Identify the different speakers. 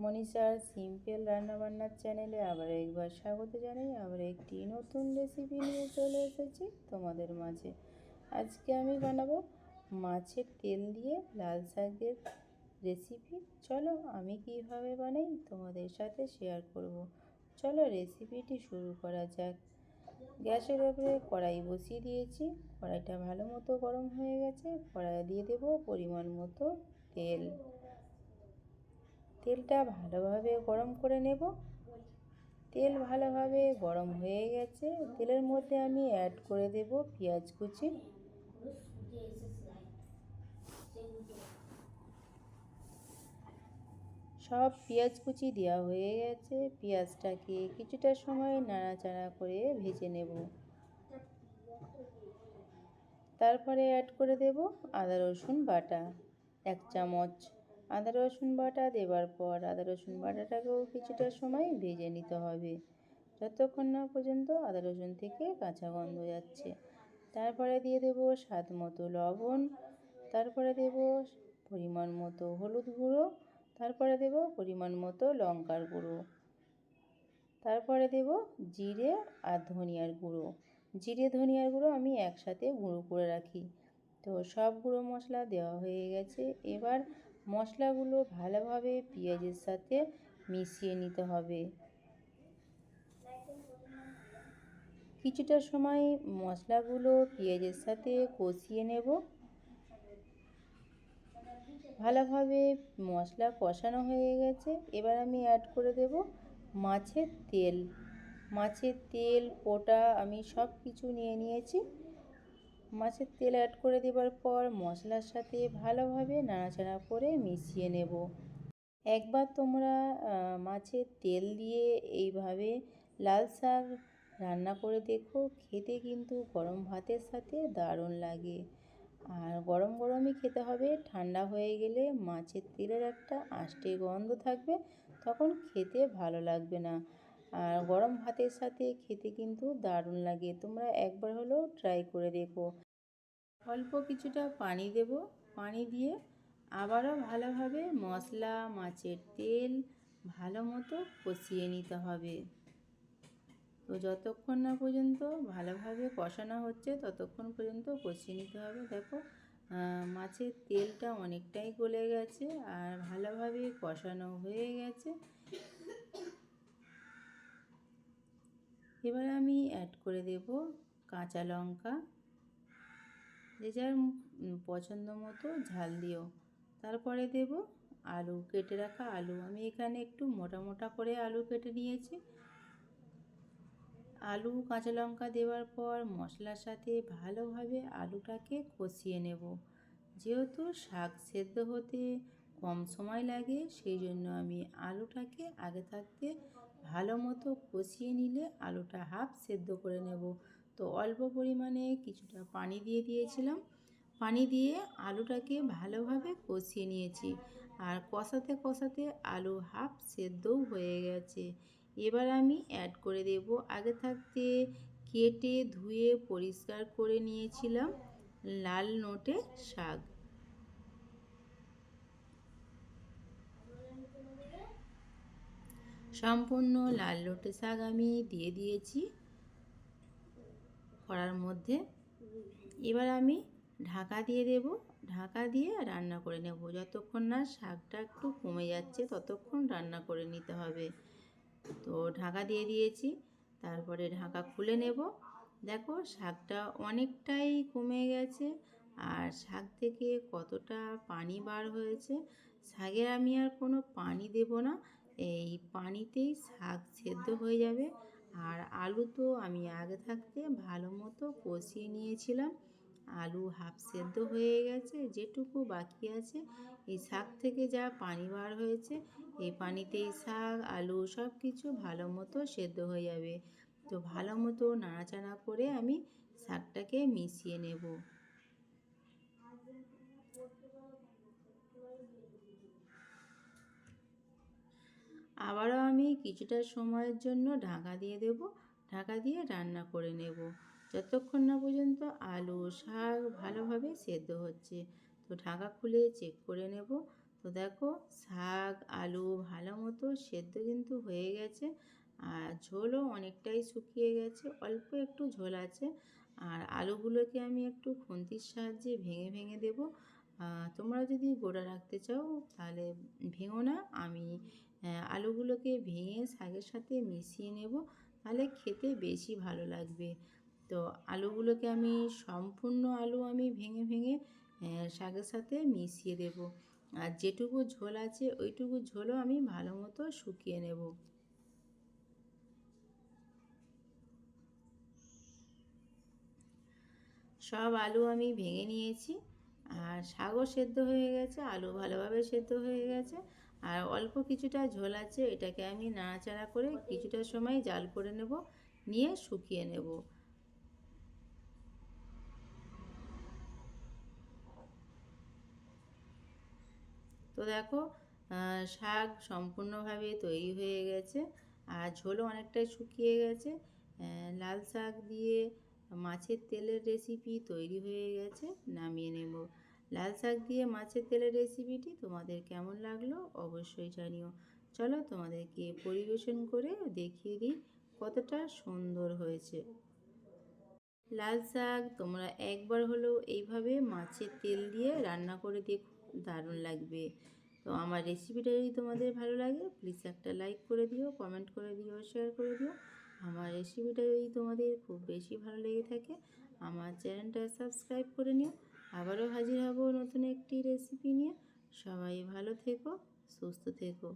Speaker 1: মনীষার simple রান্নাবান্নার চ্যানেলে আবার একবার স্বাগত জানাই। আবার একটি নতুন রেসিপি নিয়ে চলে এসেছি তোমাদের মাঝে। আজকে আমি বানাবো মাছের তেল দিয়ে লাল শাকের রেসিপি চলো আমি কীভাবে বানাই তোমাদের সাথে শেয়ার করব। চলো রেসিপিটি শুরু করা যাক। গ্যাসের ওপরে কড়াই বসিয়ে দিয়েছি। কড়াইটা ভালো মতো গরম হয়ে গেছে। কড়াই দিয়ে দেব পরিমাণ মতো তেল। তেলটা ভালোভাবে গরম করে নেব। তেল ভালোভাবে গরম হয়ে গেছে। তেলের মধ্যে আমি অ্যাড করে দেব পেঁয়াজ কুচি। সব পেঁয়াজ কুচি দেওয়া হয়ে গেছে। পেঁয়াজটাকে কিছুটা সময় নাড়াচাড়া করে ভেজে নেব। তারপরে অ্যাড করে দেব আদা রসুন বাটা, এক চামচ আদা, রসুন বাটা দেওয়ার পর আদা, রসুন বাটাটাকেও কিছুটা সময় ভেজে নিতে হবে। যতক্ষণ না পর্যন্ত আদা, রসুন থেকে কাঁচা গন্ধ যাচ্ছে। তারপরে দিয়ে দেব স্বাদ মতো লবণ, তারপরে দেব পরিমাণ মতো হলুদ গুঁড়ো, তারপরে দেব পরিমাণ মতো লঙ্কার গুঁড়ো। তারপরে দেব জিরে আর ধনিয়ার গুঁড়ো। জিরে, ধনিয়ার গুঁড়ো আমি একসাথে গুঁড়ো করে রাখি। তো সব গুঁড়ো মশলা দেওয়া হয়ে গেছে। এবার মশলাগুলো ভালোভাবে পেঁয়াজের সাথে মিশিয়ে নিতে হবে। কিছুটা সময় মশলাগুলো পেঁয়াজের সাথে কষিয়ে নেব। ভালোভাবে মশলা কষানো হয়ে গেছে। এবার আমি অ্যাড করে দেব মাছের তেল। মাছের তেল পোটা আমি সব কিছু নিয়ে নিয়েছি। মাছের তেল অ্যাড করে দেবার পর মশলার সাথে ভালোভাবে নাড়াচাড়া করে মিশিয়ে নেব। একবার তোমরা মাছের তেল দিয়ে এইভাবে লাল শাক রান্না করে দেখো, খেতে কিন্তু গরম ভাতের সাথে দারুণ লাগে। আর গরম গরমই খেতে হবে, ঠান্ডা হয়ে গেলে মাছের তেলের একটা আষ্টে গন্ধ থাকবে, তখন খেতে ভালো লাগবে না। আর গরম ভাতের সাথে খেতে কিন্তু দারুণ লাগে। তোমরা একবার হলেও ট্রাই করে দেখো। অল্প কিছুটা পানি দেব। পানি দিয়ে আবারও ভালোভাবে মশলা, মাছের তেল ভালো মতো কষিয়ে নিতে হবে। তো যতক্ষণ না পর্যন্ত ভালোভাবে কষানো হচ্ছে, ততক্ষণ পর্যন্ত কষিয়ে নিতে হবে। দেখো মাছের তেলটা অনেকটাই গলে গেছে আর ভালোভাবে কষানো হয়ে গেছে। এবার আমি অ্যাড করে দেব কাঁচা লঙ্কা। যে যার পছন্দ মতো ঝাল দিও তারপরে দেব আলু, কেটে রাখা আলু। আমি এখানে একটু মোটা মোটা করে আলু কেটে নিয়েছি। আলু, কাঁচা লঙ্কা দেওয়ার পর মশলার সাথে ভালোভাবে আলুটাকে কষিয়ে নেব। যেহেতু শাক সেদ্ধ হতে কম সময় লাগে, সেই জন্য আমি আলুটাকে আগে থাকতে ভালো মতো কষিয়ে নিলে আলুটা হাফ সেদ্ধ করে নেব। তো অল্প পরিমাণে কিছুটা পানি দিয়ে দিয়েছিলাম। পানি দিয়ে আলুটাকে ভালোভাবে কষিয়ে নিয়েছি। আর কষাতে কষাতে আলু হাফ সেদ্ধও হয়ে গেছে। এবার আমি অ্যাড করে দেব। আগে থাকতে কেটে ধুয়ে পরিষ্কার করে নিয়েছিলাম লাল নোটে শাক। সম্পূর্ণ লাল লোটে শাক আমি দিয়ে দিয়েছি কড়ার মধ্যে। এবার আমি ঢাকা দিয়ে দেব। ঢাকা দিয়ে রান্না করে নেব। যতক্ষণ না শাকটা একটু কমে যাচ্ছে, ততক্ষণ রান্না করে নিতে হবে। তো ঢাকা দিয়ে দিয়েছি। তারপরে ঢাকা খুলে নেব। দেখো শাকটা অনেকটাই কমে গেছে আর শাক থেকে কতটা পানি বার হয়েছে, শাকে আমি আর কোনো পানি দেব না। এই পানিতেই শাক সেদ্ধ হয়ে যাবে। আর আলু তো আমি আগে থাকতে ভালো মতো কষিয়ে নিয়েছিলাম। আলু হাফ সেদ্ধ হয়ে গেছে, যেটুকু বাকি আছে। এই শাক থেকে যা পানি বার হয়েছে, এই পানিতেই শাক, আলু সব কিছু ভালো মতো সেদ্ধ হয়ে যাবে। তো ভালো মতো নাড়াচাড়া করে আমি শাকটাকে মিশিয়ে নেব। আবারও আমি কিছুটা সময়ের জন্য ঢাকা দিয়ে দেব। ঢাকা দিয়ে রান্না করে নেব। যতক্ষণ না পর্যন্ত আলু শাক ভালোভাবে সেদ্ধ হচ্ছে, তো ঢাকা খুলে চেক করে নেব। তো দেখো, শাক, আলু ভালো মতো সেদ্ধ কিন্তু হয়ে গেছে। আর ঝোলও অনেকটাই শুকিয়ে গেছে, অল্প একটু ঝোল আছে। আর আলুগুলোকে আমি একটু খুন্তির সাহায্যে ভেঙে ভেঙে দেবো। তোমরা যদি গোটা রাখতে চাও, তাহলে ভেঙো না, আমি আলুগুলোকে ভেঙে শাকের সাথে মিশিয়ে নেব, তাহলে খেতে বেশি ভালো লাগবে। তো আলুগুলোকে আমি সম্পূর্ণ আলু আমি ভেঙে ভেঙে শাকের সাথে মিশিয়ে দেব। আর যেটুকু ঝোল আছে ওইটুকু ঝোলও আমি ভালো মতো শুকিয়ে নেব। সব আলু আমি ভেঙে নিয়েছি। আর শাকও সেদ্ধ হয়ে গেছে, আলু ভালোভাবে সেদ্ধ হয়ে গেছে। আর অল্প কিছুটা ঝোল আছে, এটাকে আমি নাড়াচাড়া করে কিছুটা সময় জাল করে নেব, নিয়ে শুকিয়ে নেব। তো দেখো শাক সম্পূর্ণভাবে তৈরি হয়ে গেছে, আর ঝোলও অনেকটাই শুকিয়ে গেছে। লাল শাক দিয়ে মাছের তেলের রেসিপি তৈরি হয়ে গেছে, নামিয়ে নেব। লাল শাক দিয়ে মাছের তেলের রেসিপিটি তোমাদের কেমন লাগল অবশ্যই জানিও। চলো তোমাদেরকে পরিবেশন করে দেখিয়ে দিই কতটা সুন্দর হয়েছে। লাল শাক তোমরা একবার হলেও এইভাবে মাছের তেল দিয়ে রান্না করে দেখো, দারুণ লাগবে। তো আমার রেসিপিটা যদি তোমাদের ভালো লাগে প্লিজ একটা লাইক করে দিও কমেন্ট করে দিও শেয়ার করে দিও। আমার রেসিপিটা যদি তোমাদের খুব বেশি ভালো লেগে থাকে। আমার চ্যানেলটা সাবস্ক্রাইব করে নিও। আবারও হাজির হব নতুন একটি রেসিপি নিয়ে। সবাই ভালো থেকো, সুস্থ থেকো।